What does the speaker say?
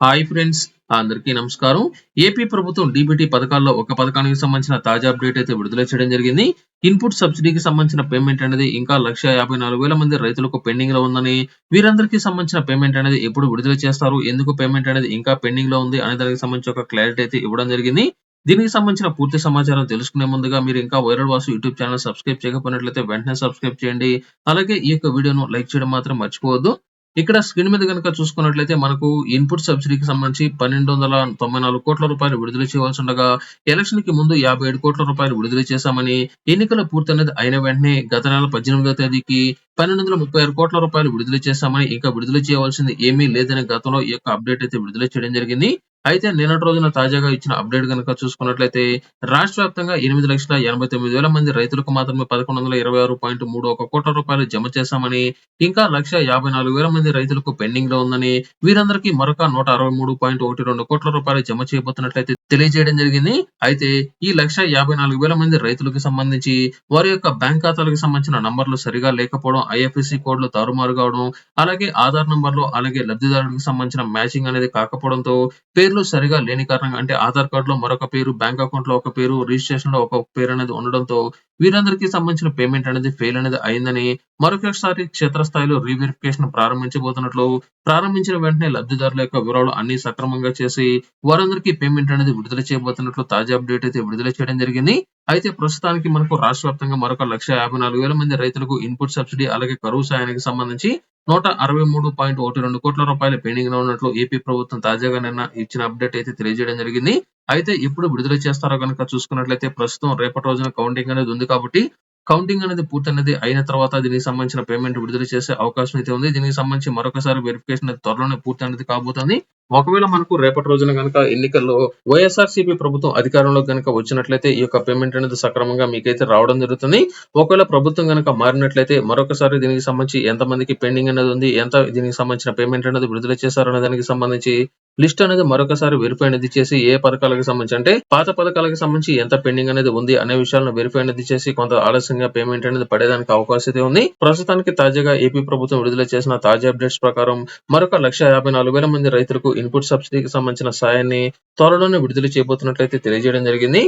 Hi friends అందరికీ నమస్కారం. AP ప్రభుత్వం డీబీటీ పథకాల్లో ఒక పథకానికి సంబంధించిన తాజా అప్డేట్ అయితే విడుదల చేయడం జరిగింది. ఇన్పుట్ సబ్సిడీకి సంబంధించిన పేమెంట్ అనేది ఇంకా లక్ష యాభై నాలుగు వేల మంది రైతులకు పెండింగ్లో ఉందని వీరందరికీ సంబంధించిన పేమెంట్ అనేది ఎప్పుడు విడుదల చేస్తారు ఎందుకు పేమెంట్ అనేది ఇంకా పెండింగ్లో ఉంది అనే దానికి సంబంధించి ఒక క్లారిటీ అయితే ఇవ్వడం జరిగింది. దీనికి సంబంధించిన పూర్తి సమాచారం తెలుసుకునే ముందుగా మీరు ఇంకా viral Vasu YouTube channel subscribe చేయకపోయినట్లయితే వెంటనే సబ్స్క్రైబ్ చేయండి. అలాగే ఈ యొక్క వీడియోను లైక్ చేయడం మాత్రం మర్చిపోవద్దు. ఇక్కడ స్క్రీన్ మీద కనుక చూసుకున్నట్లయితే మనకు ఇన్పుట్ సబ్సిడీకి సంబంధించి పన్నెండు వందల తొంభై నాలుగు కోట్ల రూపాయలు విడుదల చేయవలసి ఉండగా ఎలక్షన్కి ముందు యాభై ఏడు కోట్ల రూపాయలు విడుదల చేశామని ఎన్నికల పూర్తి అనేది అయిన వెంటనే గత నెల పద్దెనిమిదవ తేదీకి పన్నెండు వందల ముప్పై ఆరు కోట్ల రూపాయలు విడుదల చేశామని ఇంకా విడుదల చేయవలసింది ఏమీ లేదని గతంలో ఈ యొక్క అప్డేట్ అయితే విడుదల చేయడం జరిగింది. అయితే నిన్నటి రోజున తాజాగా ఇచ్చిన అప్డేట్ కనుక చూసుకున్నట్లయితే రాష్ట్ర వ్యాప్తంగా ఎనిమిది లక్షల ఎనభై తొమ్మిది వేల మంది రైతులకు మాత్రమే పదకొండు వందల ఇరవై ఆరు పాయింట్ మూడు ఒక కోట్ల రూపాయలు జమ చేశామని ఇంకా లక్ష యాభై నాలుగు వేల మంది రైతులకు పెండింగ్లో ఉందని వీరందరికీ మరొక నూట అరవై మూడు పాయింట్ ఒకటి రెండు కోట్ల రూపాయలు జమ చేయబోతున్నట్లయితే తెలియజేయడం జరిగింది. అయితే ఈ లక్ష యాభై నాలుగు వేల మంది రైతులకు సంబంధించి వారి యొక్క బ్యాంక్ ఖాతాలకు సంబంధించిన నంబర్లు సరిగా లేకపోవడం ఐఎఫ్ఎస్సి కోడ్లు తారుమారు కావడం అలాగే ఆధార్ నంబర్లు అలాగే లబ్ధిదారులకు సంబంధించిన మ్యాచింగ్ అనేది కాకపోవడంతో పేర్లు సరిగా లేని కారణంగా అంటే ఆధార్ కార్డులో మరొక పేరు బ్యాంక్ అకౌంట్లో ఒక పేరు రిజిస్ట్రేషన్లో ఒక పేరు అనేది ఉండడంతో వీరందరికీ సంబంధించిన పేమెంట్ అనేది ఫెయిల్ అనేది అయిందని మరొకసారి క్షేత్రస్థాయిలో రీవెరిఫికేషన్ ప్రారంభించబోతున్నట్లు ప్రారంభించిన వెంటనే లబ్ధిదారుల యొక్క వివరాలు అన్ని సక్రమంగా చేసి వారందరికీ పేమెంట్ అనేది విడుదల చేయబోతున్నట్లు తాజా అప్డేట్ అయితే విడుదల చేయడం జరిగింది. అయితే ప్రస్తుతానికి మనకు రాష్ట్ర వ్యాప్తంగా మరొక లక్ష యాభై నాలుగు వేల మంది రైతులకు ఇన్పుట్ సబ్సిడీ అలాగే కరువు సాయానికి సంబంధించి నూట అరవై మూడు పాయింట్ ఒకటి రెండు కోట్ల రూపాయల పెండింగ్లో ఉన్నట్లు ఏపీ ప్రభుత్వం తాజాగా నిన్న ఇచ్చిన అప్డేట్ అయితే తెలియజేయడం జరిగింది. అయితే ఇప్పుడు విడుదల చేస్తారో కనుక చూసుకున్నట్లయితే ప్రస్తుతం రేపటి రోజున కౌంటింగ్ అనేది ఉంది కాబట్టి కౌంటింగ్ అనేది పూర్తి అనేది అయిన తర్వాత దీనికి సంబంధించిన పేమెంట్ విడుదల చేసే అవకాశం అయితే ఉంది. దీనికి సంబంధించి మరొకసారి వెరిఫికేషన్ అనేది త్వరలోనే పూర్తి అనేది కాబోతుంది. ఒకవేళ మనకు రేపటి రోజున కనుక ఎన్నికల్లో వైఎస్ఆర్సీపీ ప్రభుత్వం అధికారంలో కనుక వచ్చినట్లయితే ఈ యొక్క పేమెంట్ అనేది సక్రమంగా మీకైతే రావడం జరుగుతుంది. ఒకవేళ ప్రభుత్వం కనుక మారినట్లయితే మరొకసారి దీనికి సంబంధించి ఎంత మందికి పెండింగ్ అనేది ఉంది ఎంత దీనికి సంబంధించిన పేమెంట్ అనేది విడుదల చేశారనే దానికి సంబంధించి లిస్ట్ అనేది మరొకసారి వెరిఫై అనేది చేసి ఏ పథకాలకు సంబంధించి అంటే పాత పథకాలకు సంబంధించి ఎంత పెండింగ్ అనేది ఉంది అనే విషయాలను వెరిఫై అనేది చేసి కొంత ఆలస్యంగా పేమెంట్ అనేది పడేదానికి అవకాశం అయితే ఉంది. ప్రస్తుతానికి తాజాగా ఏపీ ప్రభుత్వం విడుదల చేసిన తాజా అప్డేట్స్ ప్రకారం మరొక లక్ష యాభై నాలుగు వేల మంది రైతులకు ఇన్పుట్ సబ్సిడీకి సంబంధించిన సాయాన్ని త్వరలోనే విడుదల చేయబోతున్నట్లయితే తెలియజేయడం జరిగింది.